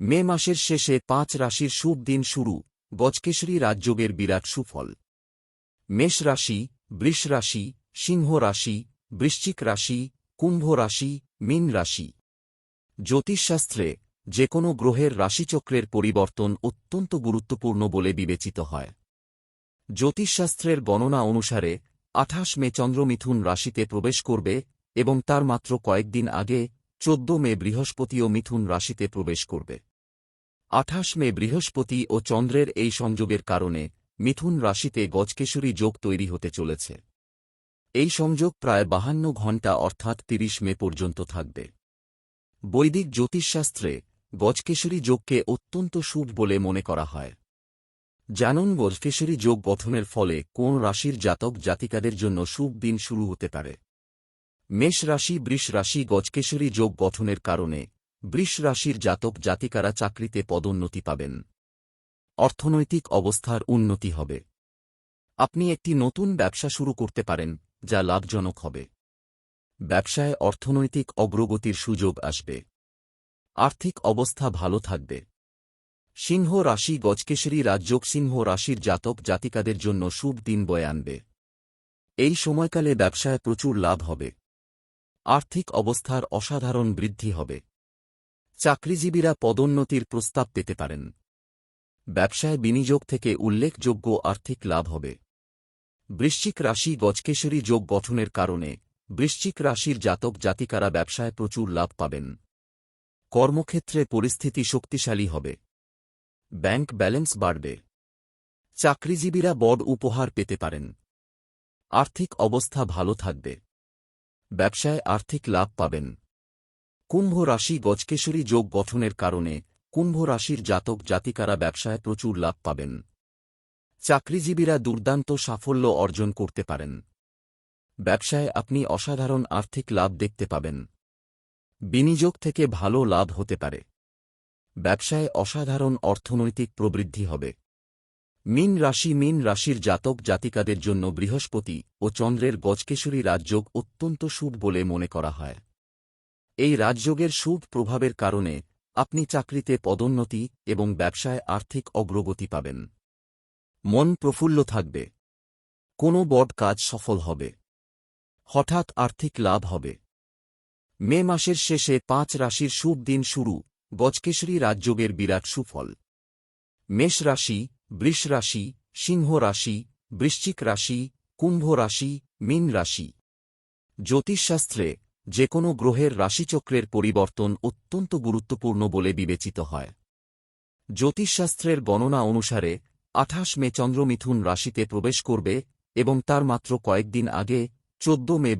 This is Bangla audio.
মে মাসের শেষে পাঁচ রাশির শুভ দিন শুরু গজকেশরী রাজযোগের বিরাট সুফল। মেষ রাশি, বৃষ রাশি, সিংহ রাশি, বৃশ্চিক রাশি, কুম্ভ রাশি, মীন রাশি। জ্যোতিষশাস্ত্রে যে কোনো গ্রহের রাশিচক্রের পরিবর্তন অত্যন্ত গুরুত্বপূর্ণ বলে বিবেচিত হয়। জ্যোতিষশাস্ত্রের গণনা অনুসারে, আঠাশ মে চন্দ্রমিথুন রাশিতে প্রবেশ করবে এবং তার মাত্র কয়েকদিন আগে চোদ্দ মে বৃহস্পতিও মিথুন রাশিতে প্রবেশ করবে। আঠাশ মে বৃহস্পতি ও চন্দ্রের এই সংযোগের কারণে মিথুন রাশিতে গজকেশরী যোগ তৈরি হতে চলেছে। এই সংযোগ প্রায় বাহান্ন ঘণ্টা অর্থাৎ তিরিশ মে পর্যন্ত থাকবে। বৈদিক জ্যোতিষশাস্ত্রে গজকেশরী যোগকে অত্যন্ত শুভ বলে মনে করা হয়। জানুন গজকেশরী যোগ গঠনের ফলে কোন রাশির জাতক জাতিকাদের জন্য শুভ দিন শুরু হতে পারে। মেষ রাশি, বৃষ রাশি, গজকেশরী যোগ গঠনের কারণে বৃষ রাশির জাতক জাতিকারা চাকরিতে পদোন্নতি পাবেন। অর্থনৈতিক অবস্থার উন্নতি হবে। আপনি একটি নতুন ব্যবসা শুরু করতে পারেন, যা লাভজনক হবে। ব্যবসায় অর্থনৈতিক অগ্রগতির সুযোগ আসবে। আর্থিক অবস্থা ভালো থাকবে। সিংহ রাশি, গজকেশরী রাজযোগ সিংহ রাশির জাতক জাতিকাদের জন্য শুভ দিন বয়ে আনবে। এই সময়কালে ব্যবসায় প্রচুর লাভ হবে। আর্থিক অবস্থার অসাধারণ বৃদ্ধি হবে। চাকরিজীবীরা পদোন্নতির প্রস্তাব পেতে পারেন। ব্যবসায় বিনিয়োগ থেকে উল্লেখযোগ্য আর্থিক লাভ হবে। বৃশ্চিক রাশি গজকেশরী যোগ গঠনের কারণে বৃশ্চিক রাশির জাতক জাতিকারা ব্যবসায় প্রচুর লাভ পাবেন। কর্মক্ষেত্রে পরিস্থিতি শক্তিশালী হবে। ব্যাংক ব্যালেন্স বাড়বে। চাকরিজীবীরা বড় উপহার পেতে পারেন। আর্থিক অবস্থা ভালো থাকবে। ব্যবসায় আর্থিক লাভ পাবেন। কুম্ভ রাশি গজকেশরী যোগ গঠনের কারণে কুম্ভ রাশির জাতক জাতিকারা ব্যবসায় প্রচুর লাভ পাবেন। চাকরিজীবীরা দুর্দান্ত সাফল্য অর্জন করতে পারেন। ব্যবসায় আপনি অসাধারণ আর্থিক লাভ দেখতে পাবেন। বিনিয়োগ থেকে ভালো লাভ হতে পারে। ব্যবসায় অসাধারণ অর্থনৈতিক প্রবৃদ্ধি হবে। মীন রাশি মিন রাশির জাতক জাতিকাদের জন্য বৃহস্পতি ও চন্দ্রের গজকেশরী রাজযোগ অত্যন্ত শুভ বলে মনে করা হয়। এই রাজযোগের শুভ প্রভাবের কারণে আপনি চাকরিতে পদোন্নতি এবং ব্যবসায় আর্থিক অগ্রগতি পাবেন। মন প্রফুল্ল থাকবে। কোনো বড় কাজ সফল হবে। হঠাৎ আর্থিক লাভ হবে। মে মাসের শেষে পাঁচ রাশির শুভ দিন শুরু, গজকেশরী রাজযোগের বিরাট সুফল। মেষ রাশি বৃষ রাশি, সিংহ রাশি, বৃশ্চিক রাশি, কুম্ভ রাশি, মীন রাশি। জ্যোতিষশাস্ত্রে যে কোনো গ্রহের রাশিচক্রের পরিবর্তন অত্যন্ত গুরুত্বপূর্ণ বলে বিবেচিত হয়। জ্যোতিষশাস্ত্রের গণনা অনুসারে আঠাশ মে চন্দ্রমিথুন রাশিতে প্রবেশ করবে এবং তার মাত্র কয়েকদিন আগে চোদ্দ মে